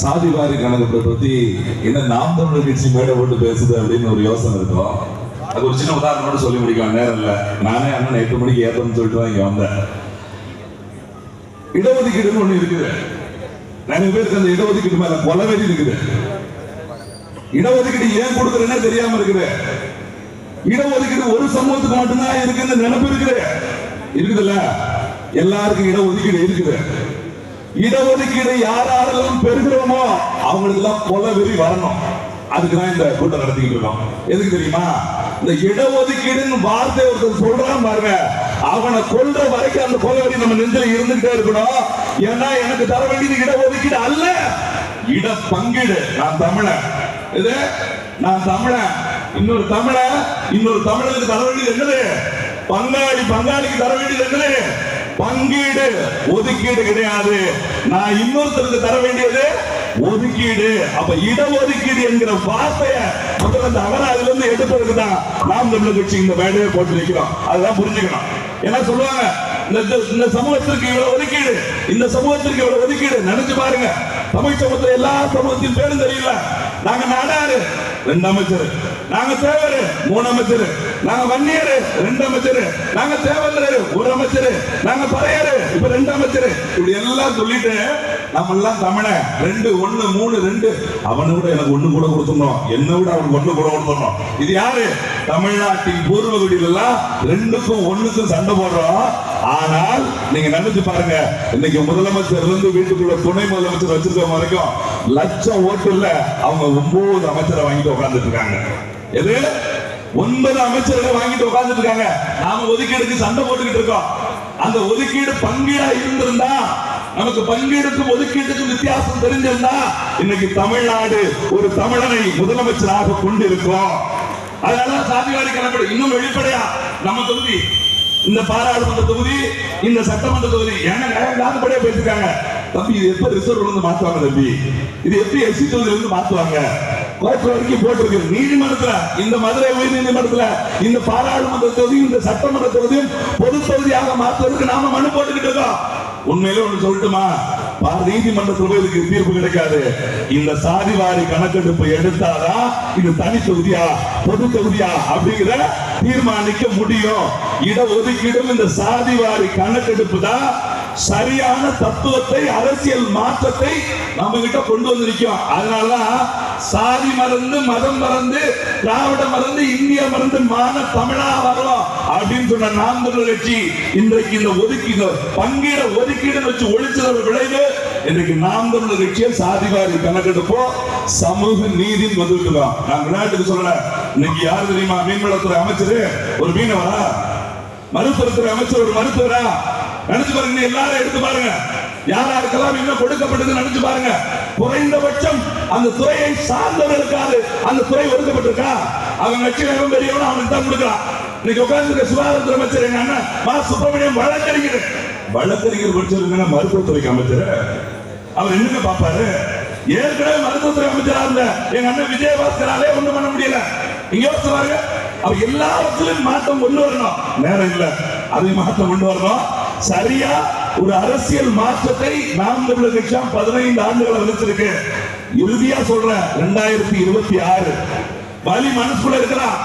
சாதிவாரி கணக்கத்தை பத்தி என்ன நாம் தமிழர் கட்சி மேடை போட்டு பேசுது அப்படின்னு ஒரு யோசனை இருக்கும் அது ஒரு சின்ன உதாரணம் சொல்லி முடிக்கலாம் நேரம் இல்ல. நானே அண்ணன் எட்டு மணிக்கு ஏத்தம்னு சொல்லிட்டு தான் இங்க வந்தேன். இடஒதுக்கீடுன்னு ஒண்ணு இருக்குது. நிறைய பேருக்கு அந்த இடஒதுக்கீடு மேல கொலவெறி இருக்குது. இடஒதுக்கீடு ஏன் கொடுக்குறேன்னே தெரியாம இருக்குது. இடஒதுக்கீடு ஒரு சமூகத்துக்கு மட்டும்தான் இருக்குன்னு நினைப்பு இருக்குது. இருக்குதுல்ல? எல்லாருக்கும் இடஒதுக்கீடு இருக்குது. இடஒதுக்கீடு யார் யாரெல்லாம் பெறுகிறோமோ அவங்களுக்கு எல்லாம் கொலை வெறி வரணும். அதுக்கு தான் இந்த கூட்டம் நடத்திக்கிட்டு இருக்கோம். எதுக்கு தெரியுமா? இந்த இடஒதுக்கீடுன்னு வார்த்தை ஒருத்தர் சொல்றான் பாருங்க. அவனை கொல்ற வரைக்கும் அந்த கொல வெறி நம்ம நெஞ்சில இருந்துகிட்டே இருக்கணும். ஏன்னா எனக்கு தர வேண்டியது இடஒதுக்கீடு அல்ல. இட பங்கீடு. நான் தமிழன். இது? நான் தமிழன். இன்னொரு தமிழன் இன்னொரு தமிழனுக்கு தர வேண்டியது என்னது? பங்காளி பங்காளிக்கு தர வேண்டியது என்னது? பங்கீடு ஒதுக்கீடு கிடையாது. நான் இன்னொருத்தருக்கு தர வேண்டியது ஒதுக்கீடு. அப்ப இடஒதுக்கீடு என்கிற வார்த்தைய முதல்ல அந்த அகராதில இருந்து எடுப்பதற்கு தான் நாம் தமிழர் கட்சி இந்த வேலையை போட்டு நிற்கிறோம் அதுதான் புரிஞ்சுக்கணும். என்ன சொல்லுவாங்க இந்த இந்த- இந்த சமூகத்திற்கு இவ்வளவு ஒதுக்கீடு இந்த சமூகத்திற்கு இவ்வளவு ஒதுக்கீடு. நினைச்சு பாருங்க. தமிழ் சமூகத்துல எல்லா சமூகத்தின் பேரும் தெரியல. நாங்க நாடாரு ரெண்டு அமைச்சர். நாங்க சேவரு மூணு அமைச்சர். நாங்க வன்னியரு ரெண்டு அமைச்சர். நாங்க தேவந்தரு ஒரு அமைச்சர். நாங்க பறையரு இப்ப ரெண்டு அமைச்சர். இப்படி எல்லாம் சொல்லிட்டு நம்ம எல்லாம் தமிழ ரெண்டு ஒண்ணு மூணு ரெண்டு. அவனை விட எனக்கு ஒண்ணு கூட கொடுத்துடணும். என்னை விட அவனுக்கு ஒண்ணு கூட கொடுத்துடணும். இது யாரு? தமிழ்நாட்டின் பூர்வகுடியில எல்லாம் ரெண்டுக்கும் ஒண்ணுக்கும் சண்டை போடுறோம். ஆனால் நீங்க நினைச்சு பாருங்க இன்னைக்கு முதலமைச்சர் இருந்து வீட்டுக்குள்ள துணை முதலமைச்சர் வச்சிருக்க வரைக்கும் லட்சம் ஓட்டு இல்ல அவங்க ஒன்பது அமைச்சரை வாங்கிட்டு உட்கார்ந்துட்டு இருக்காங்க. எது? ஒன்பது அமைச்சர்களை வாங்கிட்டு உட்கார்ந்துட்டு இருக்காங்க. நாம ஒதுக்கீடுக்கு சண்டை போட்டுக்கிட்டு இருக்கோம். அந்த ஒதுக்கீடு பங்கீடா இருந்திருந்தா நமக்கு பங்கீடுக்கும் ஒதுக்கீட்டுக்கும் வித்தியாசம் தெரிஞ்சிருந்தா இன்னைக்கு தமிழ்நாடு ஒரு தமிழனை முதலமைச்சராக கொண்டிருக்கும் அதனால சாதிவாரி கணக்கெடு இன்னும் வெளிப்படையா நம்ம தொகுதி இந்த பாராளுமன்ற தொகுதி இந்த சட்டமன்ற தொகுதி. ஏன்னா நாகப்படியா போயிருக்காங்க தம்பி இது எப்ப ரிசர்வ்ல இருந்து மாத்துவாங்க தம்பி? இது எப்படி எஸ்சி தொகுதியில இருந்து மாத்துவாங்க? கோர்ட் வரைக்கும் போட்டிருக்கு. நீதிமன்றத்துல இந்த மதுரை உயர் நீதிமன்றத்துல இந்த பாராளுமன்ற தொகுதியும் இந்த சட்டமன்ற தொகுதியும் பொது தொகுதியாக மாத்துவதற்கு நாம மனு போட்டுக்கிட்டு இருக்கோம். உண்மையில ஒண்ணு சொல்லட்டுமா? நீதிமன்றத்தில் போய் இதுக்கு தீர்ப்பு கிடைக்காது. இந்த சாதிவாரி கணக்கெடுப்பு எடுத்தாதான் இது தனி தொகுதியா பொது தொகுதியா அப்படிங்கிற தீர்மானிக்க முடியும். இடஒதுக்கீடும் இந்த சாதிவாரி கணக்கெடுப்பு தான் சரியான தத்துவத்தை அரசியல் மாற்றத்தை நம்ம கிட்ட கொண்டு வந்திருக்கோம் அதனாலதான் சாதி மறந்து மதம் மறந்து திராவிட மறந்து இந்திய மறந்து மான தமிழா வரோம் அப்படின்னு சொன்ன நாம் தமிழர் கட்சி இன்றைக்கு இந்த ஒதுக்கீடு பங்கீட ஒதுக்கீடு வச்சு ஒழிச்சதோட விளைவு இன்றைக்கு நாம் தமிழர் கட்சியை சாதிவாரி கணக்கெடுப்போ சமூக நீதின்னு வந்துருக்கிறோம் நான் விளையாட்டுக்கு சொல்லல. இன்னைக்கு யார் தெரியுமா? மீன்வளத்துறை அமைச்சர்? ஒரு மீனவரா? மருத்துவத்துறை அமைச்சர் ஒரு மருத்துவரா? நினைச்சு பாருங்க நீ எல்லாரும் எடுத்து பாருங்க. யாராருக்கெல்லாம் இன்னும் கொடுக்கப்பட்டது நினைச்சு பாருங்க. குறைந்தபட்சம் அந்த துறையை சார்ந்தவர்களுக்காது அந்த துறை ஒதுக்கப்பட்டிருக்கா? அவன் கட்சியில பெரியவன் பெரியவனும் அவனுக்கு தான் கொடுக்கலாம். இன்னைக்கு உட்கார்ந்து சுகாதாரத்துறை அமைச்சர் எங்க அண்ணன் மா சுப்பிரமணியம் வழக்கறிஞர். வழக்கறிஞர் படிச்சிருக்கா மருத்துவத்துறைக்கு அமைச்சர்? அவர் என்னங்க பாப்பாரு ஏற்கனவே மருத்துவத்துறை அமைச்சரா இருந்த எங்க அண்ணன் விஜயபாஸ்கராலே ஒண்ணும் பண்ண முடியல. இங்க யோசிச்சு பாருங்க அவர் இடத்துலயும் மாற்றம் கொண்டு வரணும். நேரம் இல்ல அதை மாற்றம் கொண்டு வரணும். சரியா? ஒரு அரசியல் மாற்றத்தை நாம் தமிழர் கட்சி பதினைந்து ஆண்டுகளை வலிச்சிருக்கு இறுதியா சொல்றேன் ரெண்டாயிரத்தி இருபத்தி ஆறு. வலி மனசுக்குள்ள இருக்கிறான்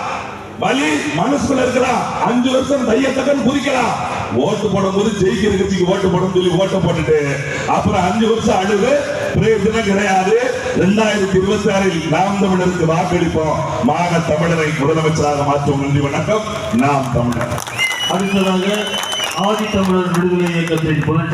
வலி மனசுக்குள்ள இருக்கிறான் அஞ்சு வருஷம் தையத்தக்கன் குதிக்கலாம். ஓட்டு போடும்போது ஜெயிக்கிற கட்சிக்கு ஓட்டு போடும் சொல்லி ஓட்டு போட்டுட்டு அப்புறம் அஞ்சு வருஷம் அழுது பிரயோஜனம் கிடையாது. ரெண்டாயிரத்தி இருபத்தி ஆறில் நாம் தமிழருக்கு வாக்களிப்போம். மாக தமிழரை முதலமைச்சராக மாற்றுவோம் நன்றி வணக்கம். நாம் தமிழர். அடுத்ததாக ஆதித்தமிழர் விடுதலை இயக்கத்தின் புலன்